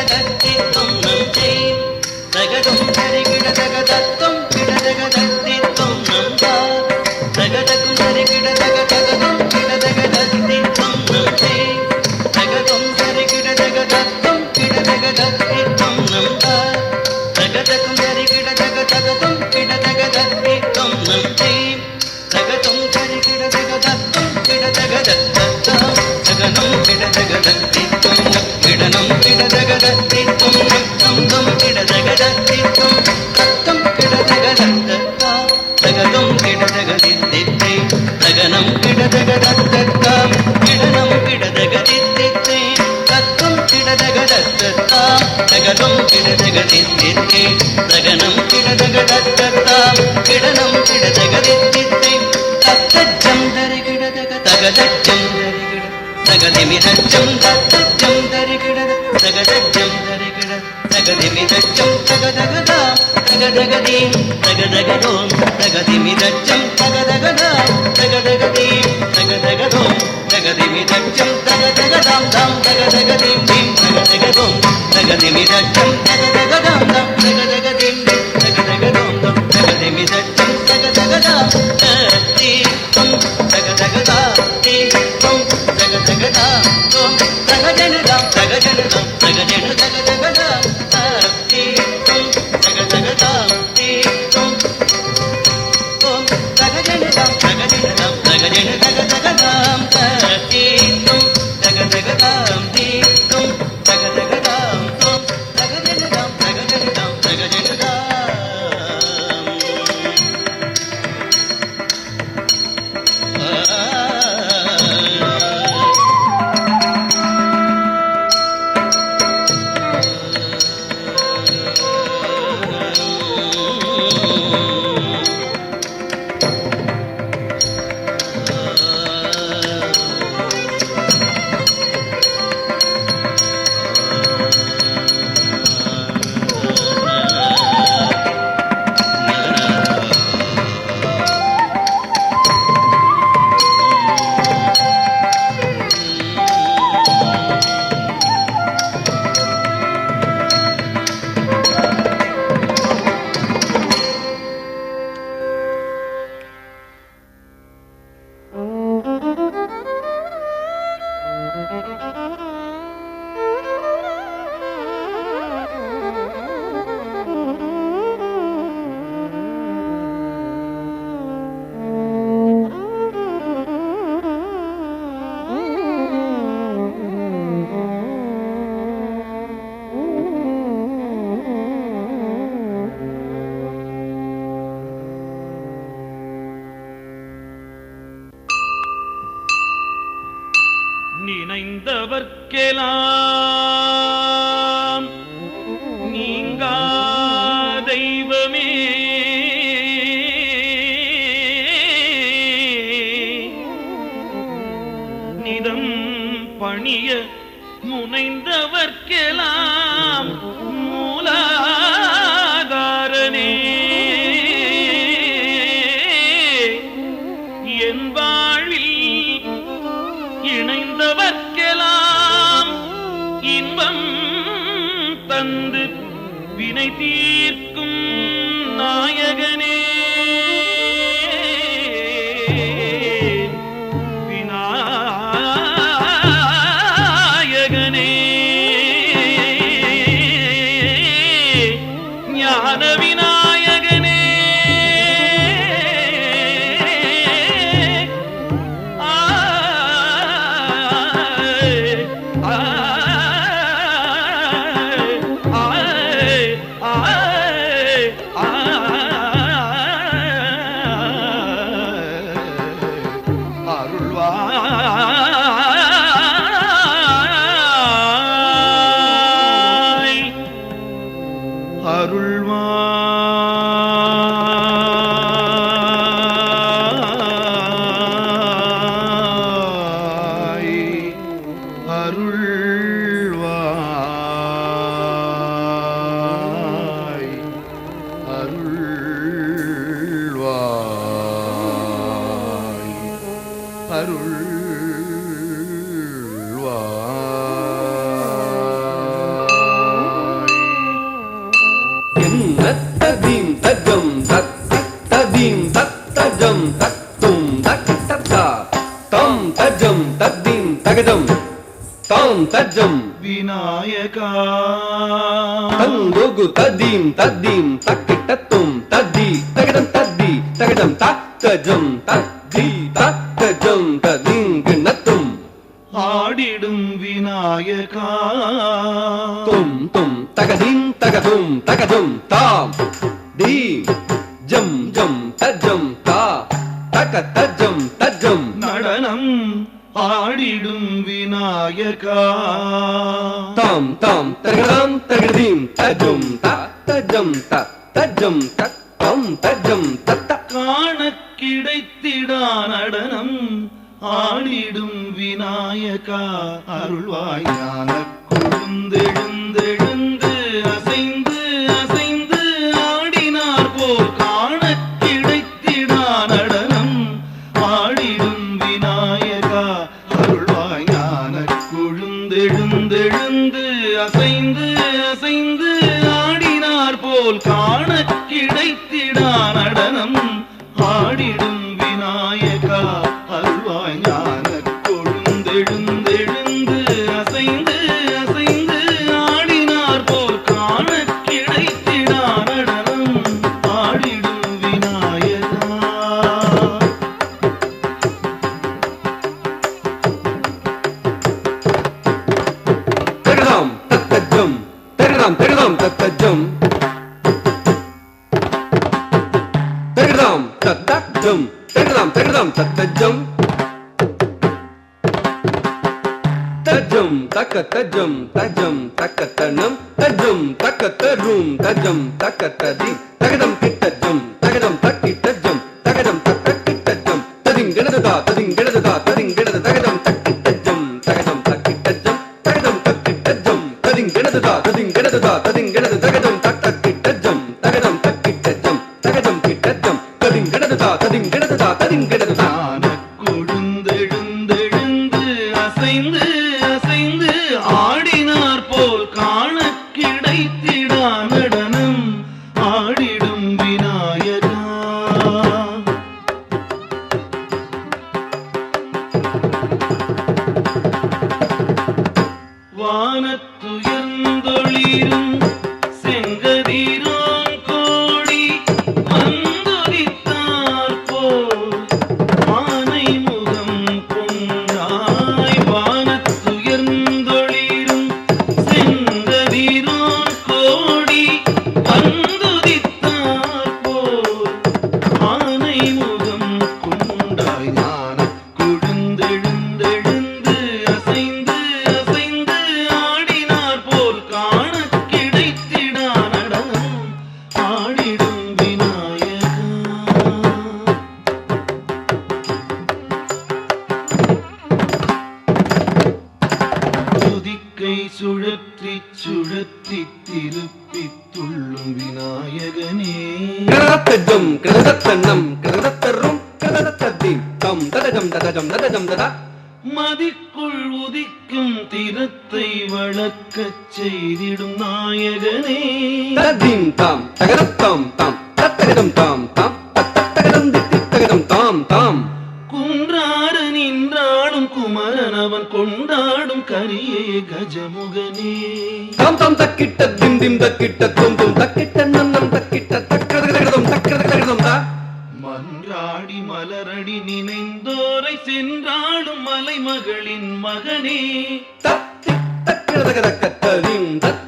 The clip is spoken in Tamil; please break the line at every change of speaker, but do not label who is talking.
தகதத்தி தொன்னம் செய் தகதும் தரிகிட தகதத்தும் கிட தகதத்தி தொன்னம் தா தகதக்கும் தரிகிட தகதகதும் கிட தகதத்தி தொன்னம் செய் தகதும் தரிகிட தகதத்தும் கிட தகதத்தி தொன்னம் தா தகதக்கும் தரிகிட தகதகதும் கிட தகதத்தி தொன்னம் செய் தகதும் தரிகிட தகதத்தும் கிட தகதத்தா தகனம் கிட தகதத்தி கிடனம் கிடதகதத்தித்தும் தம் தம் கிடதகதத்தித்தும் தத்தம் கிடதகதத்தா தகனம் கிடதகதத்தத்தாம் கிடனம் கிடதகதித்தித்தை தத்தம் கிடதகதத்தத்தாம் தகதம் கிடதகதித்தித்தை தகனம் கிடதகதத்தத்தாம் கிடனம் கிடதகதித்தித்தை తగదగజం తగదిమి దచ్చం తగదగద తగదగది తగదగదో తగదిమి దచ్చం తగదగద తగదగది తగదగదో తగదిమి దచ్చం తగదగదాం దాం తగదగదిం ಜಗದ
நினைந்தவர்க்கெல்லாம் நீங்கா தெய்வமே. நிதம் பணிய முனைந்தவர்க்கெலாம் மூலாதாரனே. வினை தீர்க்கும் நாய அருள்வாய். அருள்வாய். அருள்வாய்.
அருள் తజ్జం. వినాయక. తందొగు తదీం తద్దీం తక్కిట తుం తద్ది. తగడం తద్ది
తగడం
తజ్జం తద్ది తజ్జం తదీం గిణత్తుం ఆడిడుం వినాయక. తుం తుం తగదీం తగదుం తగదుం తా
ஆடிடும் விநாயகா.
தாம் தாம் தகடாம் தகதீம் தஜம் தஜம் தஜம் தம் தஜம் தத்த
காண கிடைத்திடா நடனம் ஆடிடும் விநாயகா. அருள்வாய் ஞான
தகடாம் தத்தம் தகடாம் தகடாம் தத்தஜம். தஜம் தக்க தஜம் தஜம் தக்க தனம் தஜம் தக்க தரும் தஜம் தக்க ததி தகதம் கிட்டஜம் தகதம் தக்கிட்டஜம்
சுழற்றி திருப்பி துள்ளும் விநாயகனே.
கிரதத்தஜம் கிரதத்தன்னம் கிரதத்தரும் கிரதத்தத்தீம் தம் ததஜம் ததஜம் ததஜம் ததா.
மதிக்குள் உதிக்கும் திறத்தை வளர்க்கச் செய்திடும் நாயகனே.
ததீம் தாம் தகரத்தாம் தாம் தத்தகதம் தாம் தாம் தத்தகதம் தித்தி தகதம் தாம் தாம்.
குமரன் அவன் கொண்டாடும் கரியே கஜமுகனே.
தாம் தாம் தக்கிட்ட திம் திம் தக்கிட்ட தும் தும் தக்கிட்ட நன்னம் தக்கிட்ட தக்கதகதம் தக்கதகதம் தா.
மன்றாடி மலரடி நினைந்தோரை சென்றாடும் மலைமகளின் மகனே.
தத்தி தக்கதகதக்கத்ததீம் தத்ததீம்